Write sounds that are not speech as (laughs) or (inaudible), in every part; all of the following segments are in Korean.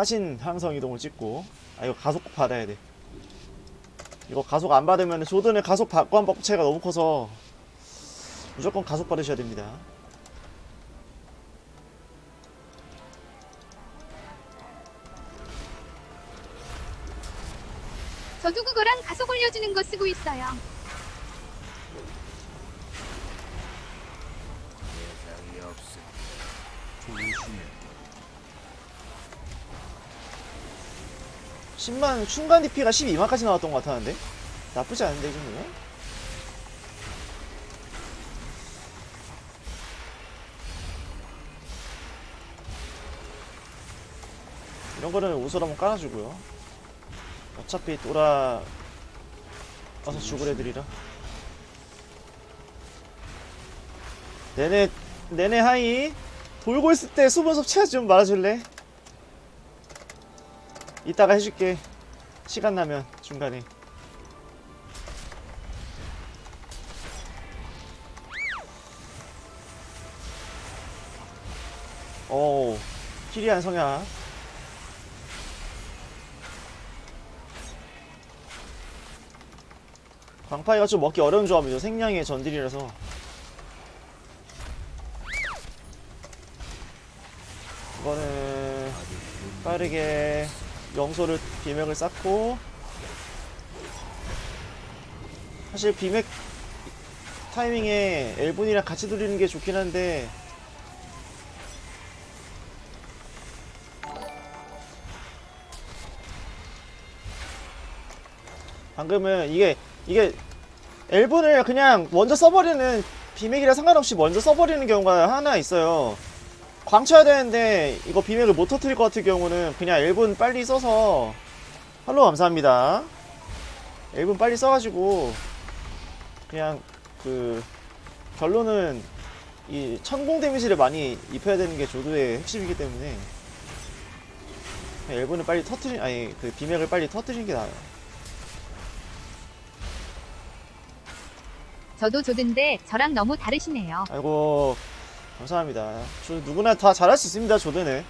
화신 항성 이동을 찍고 아 이거 가속 받아야 돼 이거 가속 안 받으면 조든의 가속 받관 법체가 너무 커서 무조건 가속 받으셔야 됩니다 저도 그거랑 가속 올려주는 거 쓰고 있어요. 대상이 없음. 조심해. 10만 충간 DP가 12만까지 나왔던 것 같았는데? 나쁘지 않은데 이 정도면? 이런 거는 옷을 한번 깔아주고요. 어차피 돌아 와서 죽을 애들이라. 내내 내내 하이. 돌고 있을 때 수분 섭취 좀 말아줄래? 이따가 해줄게. 시간 나면 중간에. 오 키리안 성향 광파이가 좀 먹기 어려운 조합이죠. 생량의 전딜이라서. 이거는 빠르게 영소를 비맥을 쌓고 사실 비맥 타이밍에 엘본이랑 같이 돌리는 게 좋긴 한데 방금은 이게 이게 엘본을 그냥 먼저 써버리는 비맥이랑 상관없이 먼저 써버리는 경우가 하나 있어요 광쳐야 되는데 이거 비맥을 못 터뜨릴 것 같은 경우는 그냥 1분 빨리 써서 할로 감사합니다. 1분 빨리 써가지고 그냥 그 결론은 이 천공 데미지를 많이 입혀야 되는 게 조도의 핵심이기 때문에 1분을 빨리 터뜨린 아니 그 비맥을 빨리 터뜨리는 게 나아요. 저도 조든데 저랑 너무 다르시네요. 아이고 감사합니다. 저 누구나 다 잘할 수 있습니다. 조드는.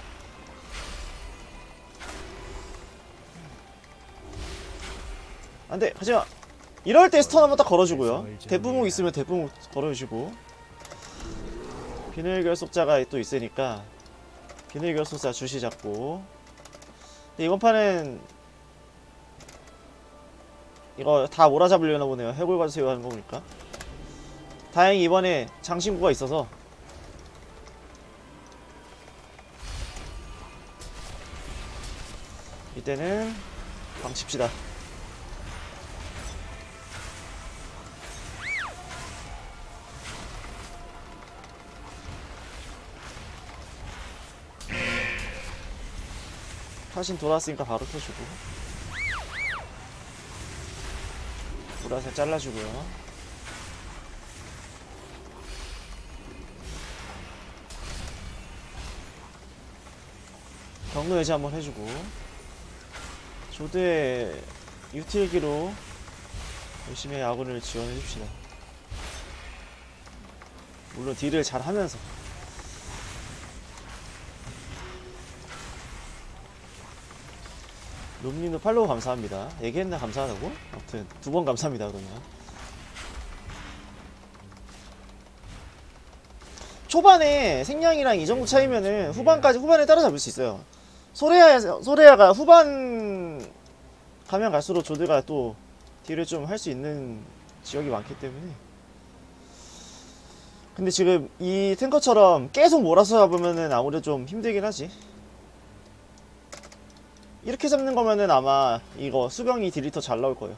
안돼 하지마. 이럴 때 스턴 한번 딱 걸어주고요. 대부목 있으면 대부목 걸어주시고. 비늘 결속자가 또 있으니까 비늘 결속자 주시 잡고. 근데 이번 판은 이거 다 몰아잡으려나 보네요. 해골 가주세요 하는 거 보니까. 다행히 이번에 장신구가 있어서 이때는 방칩시다. 사신 돌아왔으니까 바로 터주고. 보라색 잘라주고요. 경로 해제 한번 해주고 조드의 유틸기로 열심히 아군을 지원해 줍시다. 물론 딜을 잘 하면서. 룸님도 팔로우 감사합니다. 얘기했나 감사하다고? 아무튼 두 번 감사합니다 그러면. 초반에 생량이랑 이 정도 차이면은 후반까지 후반에 따라잡을 수 있어요. 소레아 소레아가 후반 가면 갈수록 조드가 또 딜을 좀 할 수 있는 지역이 많기 때문에. 근데 지금 이 탱커처럼 계속 몰아서 잡으면은 아무래도 좀 힘들긴 하지. 이렇게 잡는 거면은 아마 이거 수병이 딜이 더 잘 나올 거예요.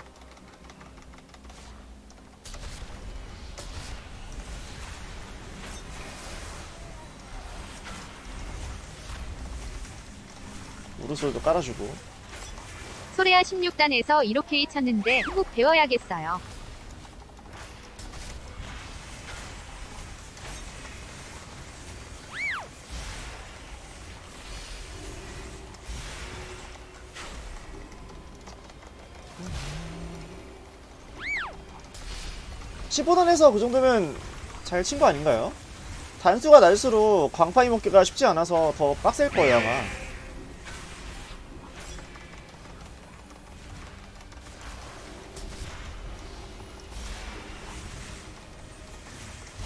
우르솔도 깔아주고. 소레아 16단에서 이렇게 쳤는데 꼭 배워야겠어요. 십 15단에서 그 정도면 잘 친 거 아닌가요? 단수가 날수록 광파이 먹기가 쉽지 않아서 더 빡셀 거예요 아마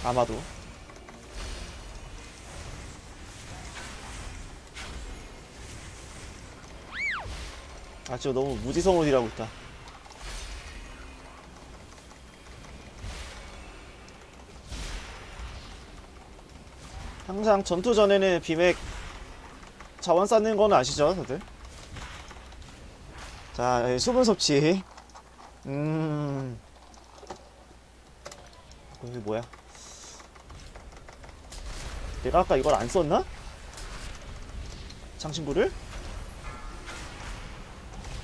아마도. 아 지금 너무 무지성으로 있다. 항상 전투 전에는 비맥 자원 쌓는 거는 아시죠 다들? 자 여기 수분 섭취. 음. 여기 뭐야 내가 아까 이걸 안 썼나? 장신구를?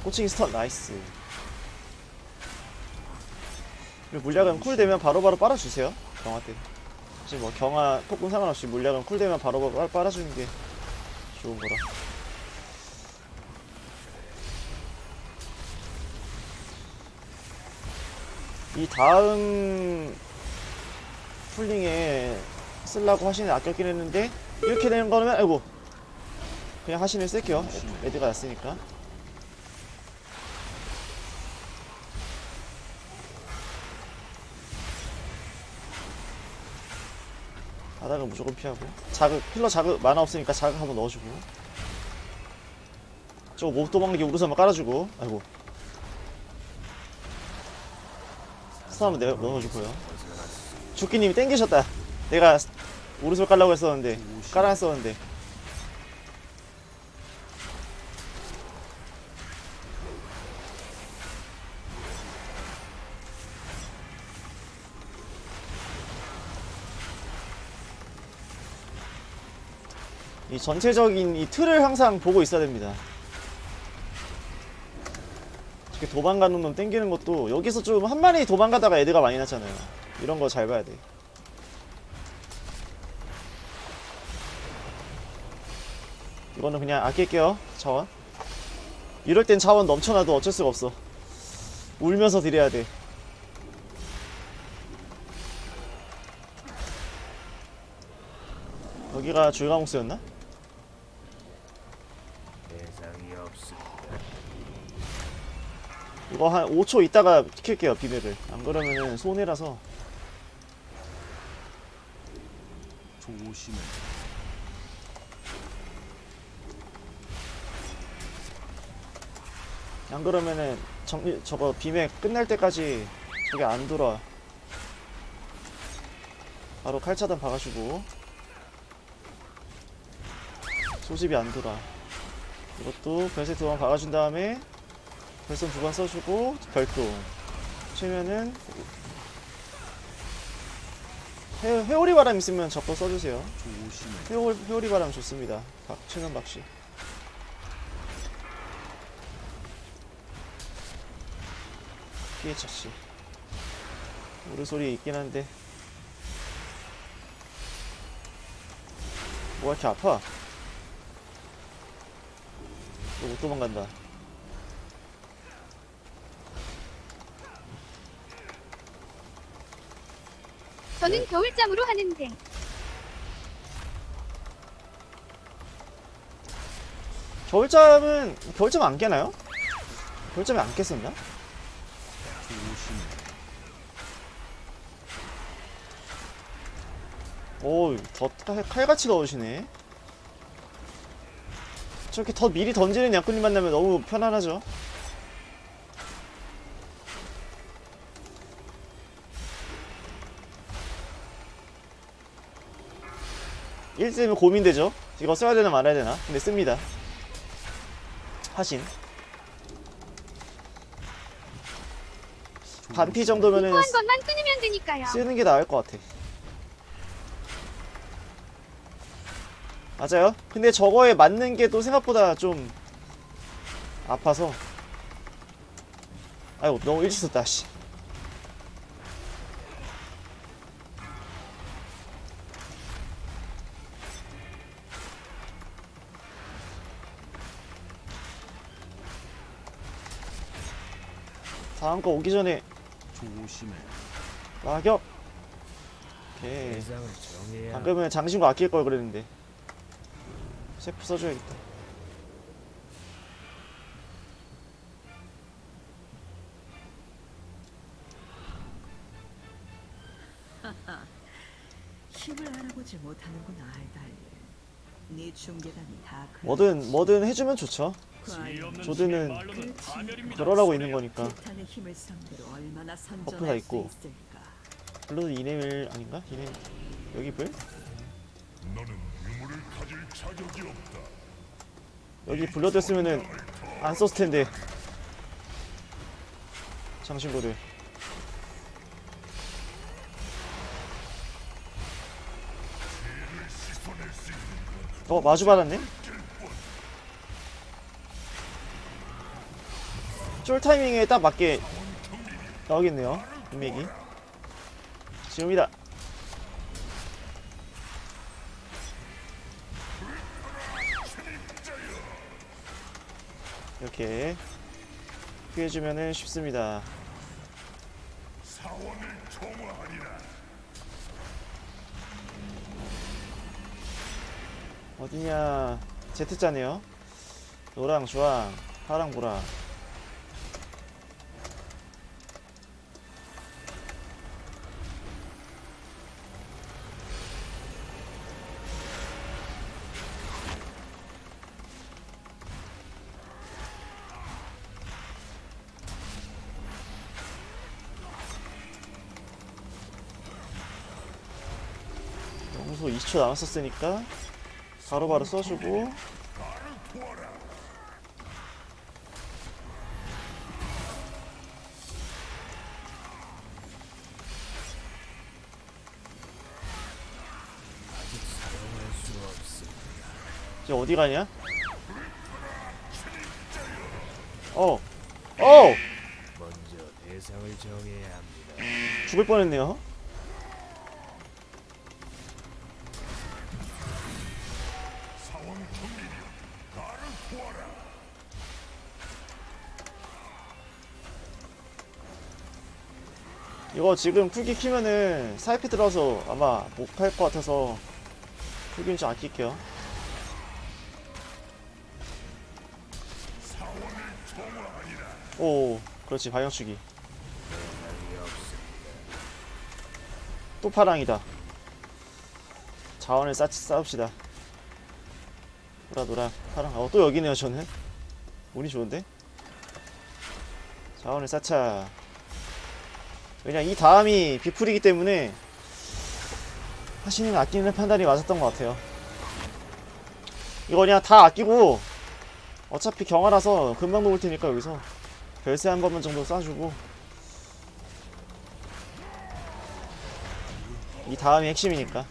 꼬칭이 스턴 나이스 그리고 물약은 쿨되면 바로바로 빨아주세요 경화 때 사실 뭐 경화 폭군 상관없이 물약은 쿨되면 바로바로 빨- 빨아주는 게 좋은 거라 이 다음 풀링에 쓰려고 하신을 아꼈긴 했는데 이렇게 되는 거면 아이고. 그냥 하신을 쓸게요. 애- 애드가 났으니까. 바닥은 무조건 피하고. 자극 힐러 자극 만화 없으니까 자극 한번 넣어주고. 저거 못 도망가게 우르스 한번 깔아주고. 아이고. 스타 한번 넣어주고요. 죽기님이 땡기셨다. 내가 우르스 깔라고 했었는데 깔아놨었는데 이 전체적인 이 틀을 항상 보고 있어야 됩니다. 이렇게 도망가는 놈 땡기는 것도 여기서 좀 한 마리 도망가다가 애드가 많이 났잖아요. 이런 거 잘 봐야 돼. 이거는 그냥 아낄게요. 자원. 이럴 땐 자원 넘쳐나도 어쩔 수가 없어. 울면서 딜해야 돼. 여기가 없습니다. 이거 한 5초 있다가 킬게요 비맥을 안 그러면은 손해라서 조심해. 안 그러면은 정리 저거 비맥 끝날 때까지 저게 안 돌아 바로 칼차단 박아주고. 소집이 안 돌아 이것도 별세 두번 박아준 다음에 별선 두 번 써주고 별도. 치면은 회, 회오리 바람 있으면 적거 써주세요. 조심해. 회오, 회오리 바람 좋습니다. 박, 최면 박씨 피해 차씨. 우르 소리 있긴 한데. 뭐가 이렇게 아파? 너못 도망간다. 저는 겨울잠으로 하는데 겨울잠은 겨울잠 안 깨나요? 겨울잠이 안 깼었나? 조심해. 오, 더 칼- 칼같이 넣으시네. 저렇게 더 미리 던지는 양꾼님 만나면 너무 편안하죠. 일쯤 고민되죠. 이거 써야 되나 말아야 되나? 근데 씁니다. 하신. 반피 정도면은. 쓰는 게 나을 것 같아. 맞아요. 근데 저거에 맞는 게 또 생각보다 좀 아파서. 아이고 너무 일찍 썼다. 씨. 다음 거 오기 전에 조심해. 낙엽. 오케이. 방금은 장신구 아낄 걸 그랬는데 셰프 써줘야겠다 (laughs) 힘을 알아보지 못하는구나 알달리. 네 중계단이 다 그래. 뭐든 뭐든 해주면 좋죠. 그 조드는 그 그러라고 있는 거니까. 티탄의 힘을 상대로 얼마나 버프가 선전할 있고. 있을까? 블러드 이네밀 아닌가? 이네 여기 불? 여기 블러드였으면은 안 썼을 텐데. 장신구를. 어 마주 받았네? 쫄 타이밍에 딱 맞게 나오겠네요 인맥이 지금이다 이렇게 피해주면은 쉽습니다. 어디냐? Z자네요. 노랑 주황 파랑 보라 20초 남았었으니까 바로바로 써주고. 이제 어디 가냐? 어! 어! 먼저 대상을 정해야 합니다. 죽을 뻔했네요 이거 지금 쿨기 키면은 사이피 들어서 아마 못할 것 같아서 쿨기는 좀 아낄게요 오 그렇지 없습니다. 또 파랑이다. 자원을 쌓, 쌓읍시다. 노라 노라 파랑. 어, 또 여기네요 저는. 운이 좋은데? 자원을 쌓자. 왜냐 이 다음이 비풀이기 때문에 하시는 아끼는 판단이 맞았던 것 같아요. 이거 그냥 다 아끼고 어차피 경화라서 금방 녹을 테니까 여기서 별세 한 번만 정도 쏴주고. 이 다음이 핵심이니까.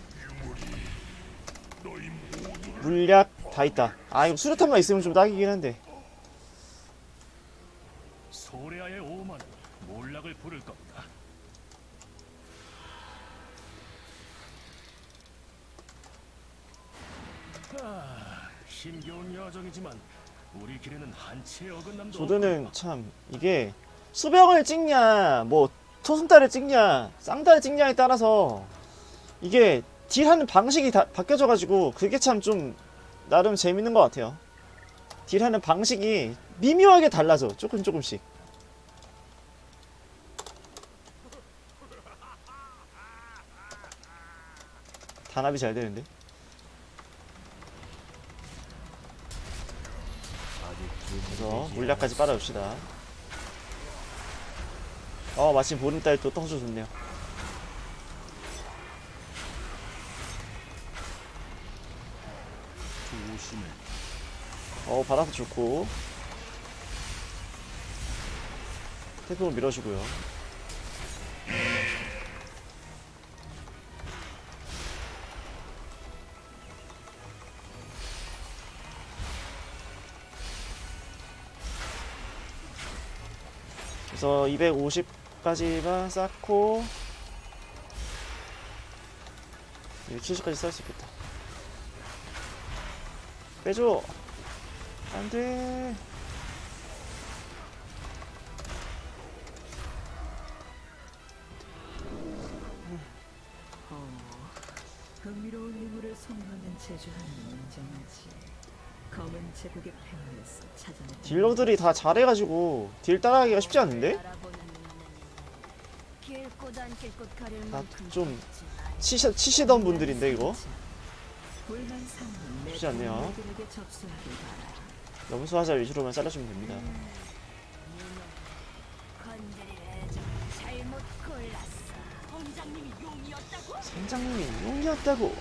물약 다 있다. 아 이거 수류탄만 있으면 좀 딱이긴 한데 소레아의 오만은 몰락을 부를 겁니다. 아, 힘겨운 여정이지만 우리 길에는 한치의 어긋남도 조드는 참 이게 수병을 찍냐 뭐 토순달을 찍냐 쌍달을 찍냐에 따라서 이게 딜하는 방식이 다 바뀌어져 가지고 그게 참 좀 나름 재밌는 것 같아요. 딜하는 방식이 미묘하게 달라져 조금 조금씩. 단합이 잘 되는데 그래서 물약까지 빨아줍시다. 어 마침 보름달 또 떠줘줬네요. 조심해. 어 바닥도 좋고 태풍을 밀어주고요. 그래서 250까지만 쌓고 270까지 쌓을 수 있겠다. 빼줘. 안돼. 어, 흥미로운 유물을 손만은 제주하는 인정하지. 검은 제국의 폐허에서 찾아낸 딜러들이 다 잘해가지고 딜 따라하기가 쉽지 않은데? 알아보는 눈은 길고 단 길곳 가릴 다 만큼 좀 좁지 않아. 치시, 치시던 분들인데 이거 불만 사항은 내 쉽지 않네요. 동료들에게 접수하길 바라. 염소화살 위주로만 잘라주면 됩니다 선장님이 용이었다고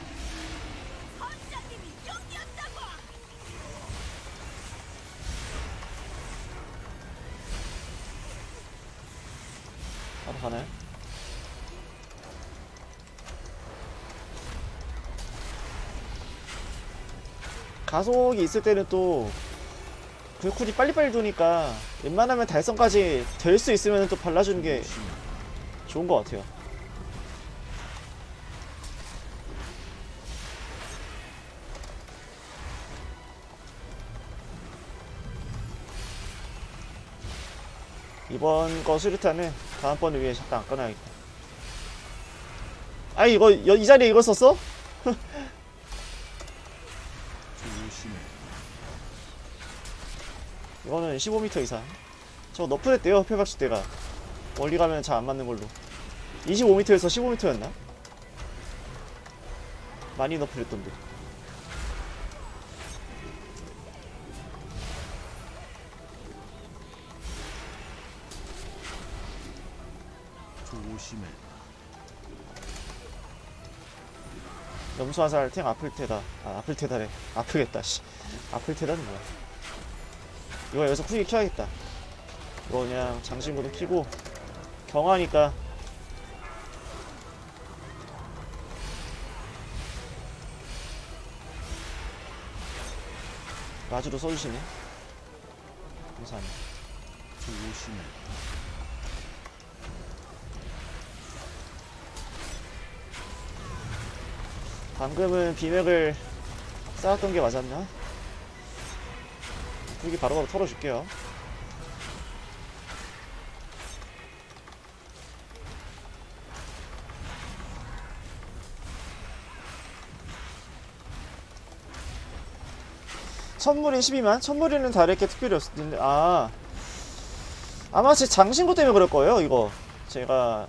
가속이 있을 때는 또 불쿨이 빨리빨리 도니까 웬만하면 달성까지 될 수 있으면 또 발라주는 게 좋은 것 같아요. 이번 거 수류탄은 다음번을 위해 잠깐 안 꺼놔야겠다. 아 이거 여- 이 자리에 이거 썼어? (laughs) 조심해. 이거는 15m 이상. 저 너프됐대요 폐박시대가 멀리 가면 잘 안 맞는 걸로. 25m에서 15m였나? 많이 너프됐던데. 조심해. 염소화살 탱 아플 테다. 아 아플 테다래. 아프겠다. 씨. 아플 테다는 뭐야? 이거 여기서 후기 켜야겠다. 이거 그냥 장신구도 키고 경화니까 마주로 써주시네. 감사합니다. 조심해. 방금은 비맥을 쌓았던 게 맞았나? 후기 바로바로 털어줄게요. 천물인 12만? 천물이는 다를게 특별히 없었는데 아 아마 제 장신구 때문에 그럴 거예요 이거 제가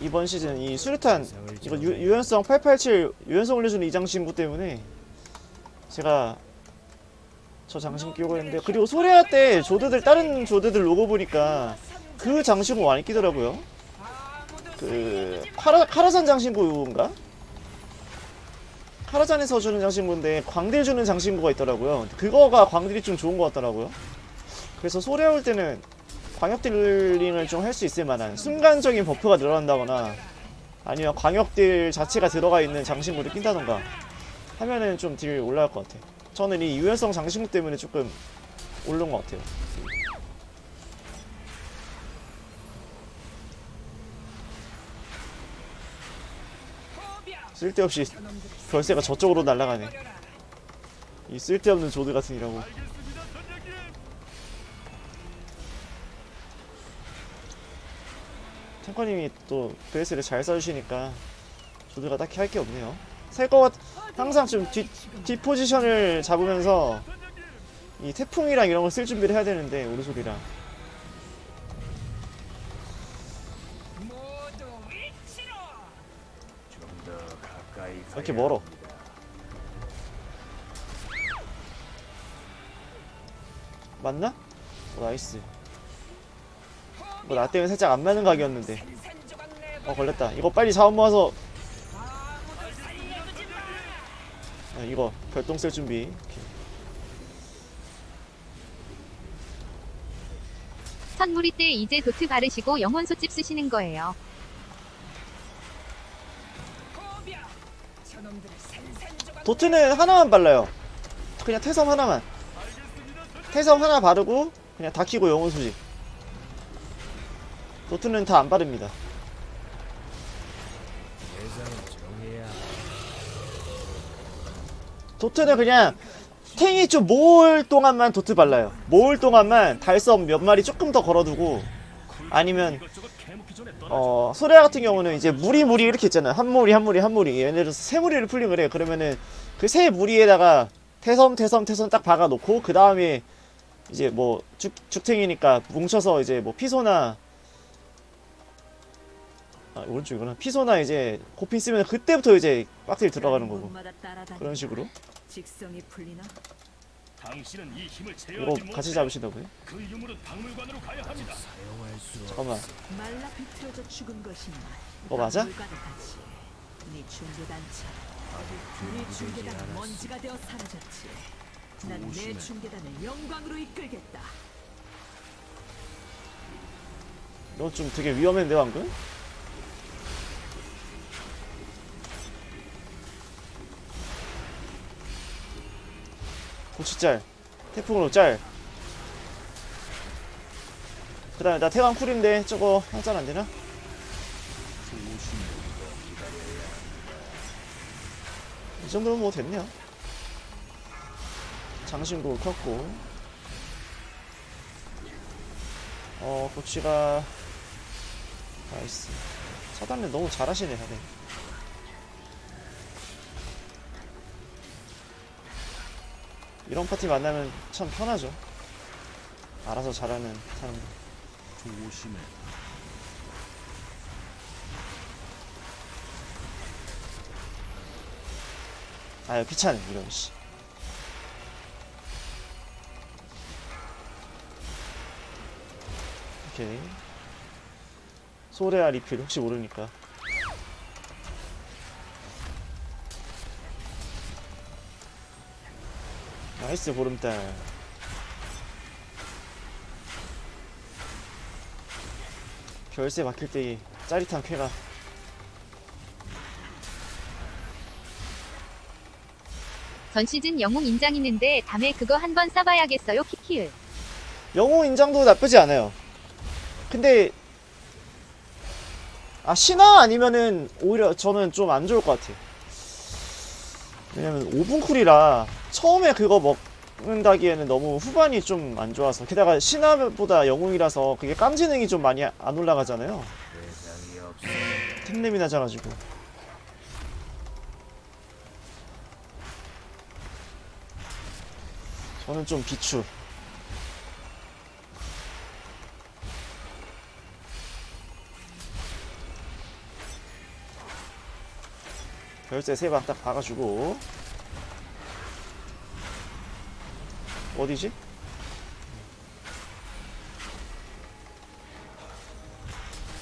이번 시즌 이 수류탄 이거 유, 유연성 887 유연성 올려주는 이 장신구 때문에 제가 저 장신 끼고 있는데 그리고 소리할 때 조드들 다른 조드들 로고 보니까 그 장신구 많이 끼더라고요. 그 카라, 카라산 장신구인가? 카라잔에서 주는 장신구인데 광딜 주는 장신구가 있더라고요. 그거가 광딜이 좀 좋은 것 같더라고요. 그래서 소리 올 때는 광역 딜링을 좀 할 수 있을 만한 순간적인 버프가 늘어난다거나 아니면 광역 딜 자체가 들어가 있는 장신구를 낀다던가 하면은 좀 딜 올라갈 것 같아 저는 이 유연성 장신구 때문에 조금 오른 것 같아요. 쓸데없이 별세가 저쪽으로 날아가네. 이 쓸데없는 조드 같은 이라고. 탱커님이 또 베이스를 잘 써주시니까 조드가 딱히 할 게 없네요 살것 같... 항상 좀 뒤, 뒤 포지션을 잡으면서 이 태풍이랑 이런 걸 쓸 준비를 해야 되는데 가야 이렇게 멀어? 맞나? 오, 나이스 뭐나 때문에 살짝 안 맞는 각이었는데 어 걸렸다 이거 빨리 자원 모아서 아, 이거 별똥 쓸 준비. 선무리 때 이제 도트 바르시고 영혼 소집 쓰시는 거예요. 도트는 하나만 발라요. 그냥 태섬 하나만. 태섬 하나 바르고 그냥 다 키고 영혼 수집. 도트는 다 안 바릅니다 도트는 그냥 탱이 좀 모을 동안만 도트 발라요. 모을 동안만 달섬 몇 마리 조금 더 걸어두고 아니면. 어 소레아 같은 경우는 이제 무리 무리 이렇게 있잖아요. 한 무리 한 무리 한 무리. 예를 들어서 세 무리를 풀링을 해 그러면은 그 세 무리에다가 태섬 태섬 태섬 딱 박아 놓고 그 다음에 이제 뭐 죽, 죽탱이니까 뭉쳐서 이제 뭐 피소나 아 오른쪽이구나. 피소나 이제 고핀 쓰면 그때부터 이제 빡딜 들어가는 거고. 그런 식으로 직성이 풀리나? 당신은 이 힘을 이거 제어하지 못해. 같이 잡으신다고요? 그 유물은 박물관으로 가야 합니다. 사용할 수 잠깐만 말라 비틀어져 죽은 것이나 이거 맞아? 물과도 같이 네 아직 네 중계단은 않았어. 먼지가 되어 사라졌지 난 내. 중계단을 영광으로 이끌겠다 너좀 되게 위험했는데 방금? 고치짤 태풍으로 짤. 그 다음에 나 태강 쿨인데 저거 한잔 안되나? 이 정도면 뭐 됐네요. 장신구 켰고. 어 고치가 나이스. 차단을 너무 잘하시네 다들 이런 파티 만나면 참 편하죠. 알아서 잘하는 사람들 조심해. 아유 귀찮네 이런 씨. 오케이. 소레아 리필 혹시 모르니까 나이스 보름달 결세 막힐 때의 짜릿한 쾌감 전 시즌 영웅 인장 있는데 다음에 그거 한번 싸봐야겠어요. 키키을. 영웅 인장도 나쁘지 않아요. 근데 아 신화 아니면은 오히려 저는 좀 안 좋을 것 같아. 왜냐면 5분 쿨이라 처음에 그거 먹는다기에는 너무 후반이 좀 안 좋아서 게다가 신화보다 영웅이라서 그게 깜지능이 좀 많이 안 올라가잖아요. 템렘이 낮아가지고. 저는 좀 비추. 별세 세 방 딱 박아주고 어디지?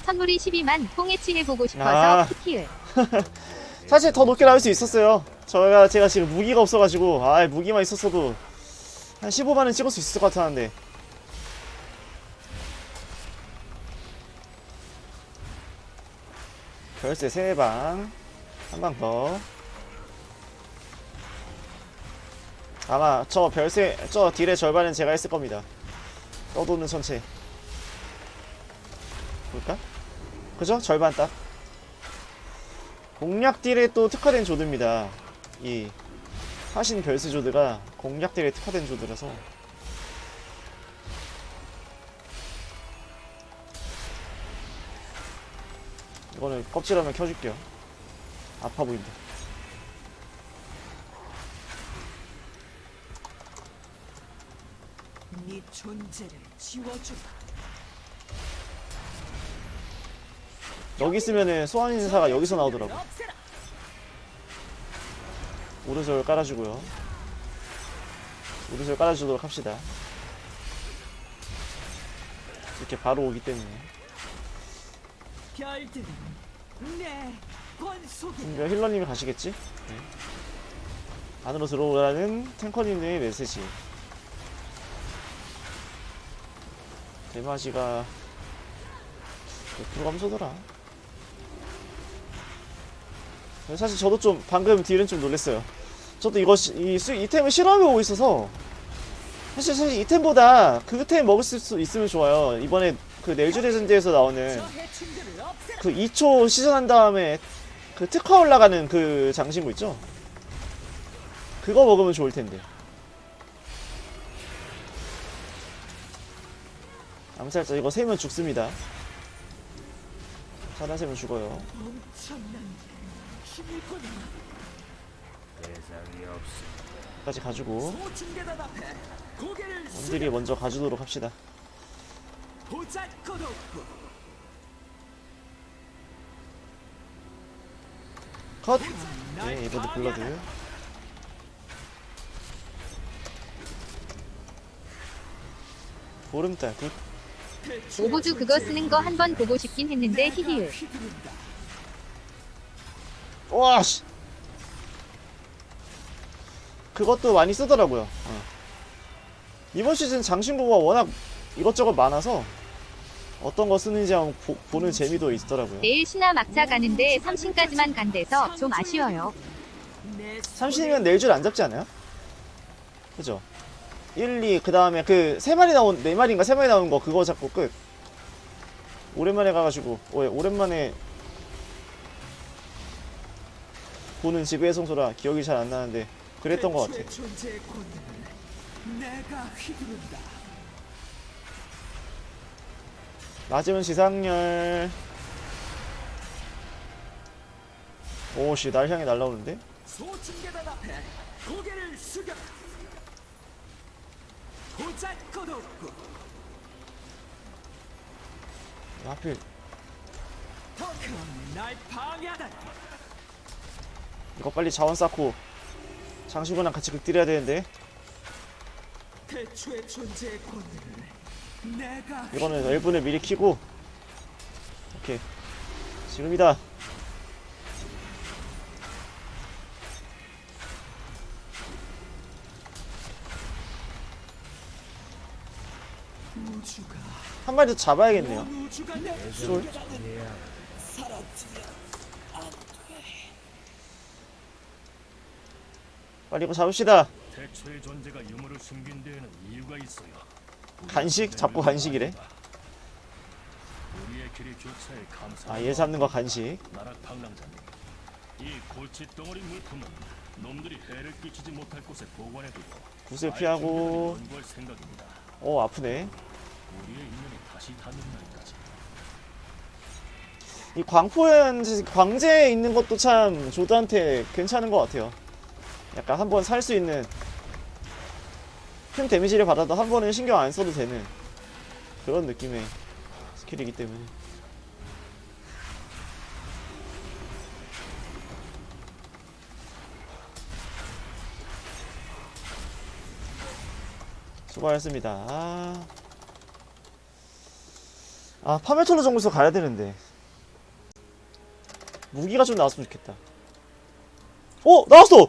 선물이 12만 뽕해치 해보고 싶어서 아. 키키을. (laughs) 사실 더 높게 나올 수 있었어요. 저가 제가 지금 무기가 없어가지고 아 무기만 있었어도 한 15만은 찍을 수 있을 것 같았는데 별세 3방 한 방 더. 아마 저 별세 저 딜의 절반은 제가 했을 겁니다. 떠도는 천체. 볼까? 그죠? 절반 딱. 공략 딜에 또 특화된 조드입니다. 이 하신 별스 조드가 공략 딜에 특화된 조드라서 이거는 껍질 한번 켜줄게요. 아파 보인다. 네 존재를 지워주마 여기 있으면은 소환 인사가 여기서 나오더라고. 없애라. 오른손 깔아주고요. 오른손 깔아주도록 합시다. 이렇게 바로 오기 때문에. 별들은 내 권속이 분명 힐러님이 가시겠지? 네. 안으로 들어오라는 탱커님의 메시지. 대마지가 몇 프로 감소더라. 사실 저도 좀 방금 딜은 좀 놀랬어요. 저도 이거 시- 이 수- 이템을 실험해보고 있어서 사실 사실 이 템보다 그 템 먹을 수 있으면 좋아요. 이번에 그 넬주 레전드에서 나오는. 그 2초 시전한 다음에 그 특화 올라가는 그 장신구 있죠? 그거 먹으면 좋을 텐데. 암살자 이거 세면 죽습니다. 차단 세면 죽어요. 까지 가지고 원딜이 먼저 가주도록 합시다. 컷! 네, 이번에 블러드. 보름달, 굿. 오보주 그거 쓰는 거 한 번 보고 싶긴 했는데 히히을. 와, 씨! 그것도 많이 쓰더라고요. 어. 이번 시즌 장신구가 워낙 이것저것 많아서 어떤 거 쓰는지 한번 보, 보는 재미도 있더라고요. 내일 신화 막차 가는데 3신까지만 간대서 좀 아쉬워요. 내 삼신이면 내일 줄 안 잡지 않아요? 그죠? 1, 2, 그 다음에 그 세 마리 나온, 네 마리인가 세 마리 나온 거 그거 잡고 끝. 오랜만에 가가지고, 오, 오랜만에 보는 지구의 성소라 기억이 잘 안 나는데 그랬던 것 같아. 맞으면 지상열. 오씨, 날 향해 날라오는데? 소중계단 앞에 고개를 숙여. 하필. 이거 빨리 자원 쌓고 장신구랑 같이 극딜해야 되는데. 이거는 엘분을 미리 키고. 오케이. 지금이다 한 마리 더 잡아야겠네요 쏠 빨리 이거 잡읍시다 태초의 존재가 유물을 숨긴 데에는 이유가 있어요. 간식? 잡고 간식이래 우리의 길이 교차에 감사. 아 얘 잡는 거 간식 나락 방랑자님. 이 골치 덩어리 물품은 놈들이 해를 끼치지 못할 곳에 보관해두고 구슬 피하고 아이템들을 연구할 생각입니다. 어 아프네 우리의 이 광포현 광제에 있는 것도 참 조드한테 괜찮은 것 같아요. 약간 한 번 살 수 있는 큰 데미지를 받아도 한 번은 신경 안 써도 되는 그런 느낌의 스킬이기 때문에. 수고하셨습니다 아, 아 파메톨로 정도서 가야 되는데. 무기가 좀 나왔으면 좋겠다. 어 나왔어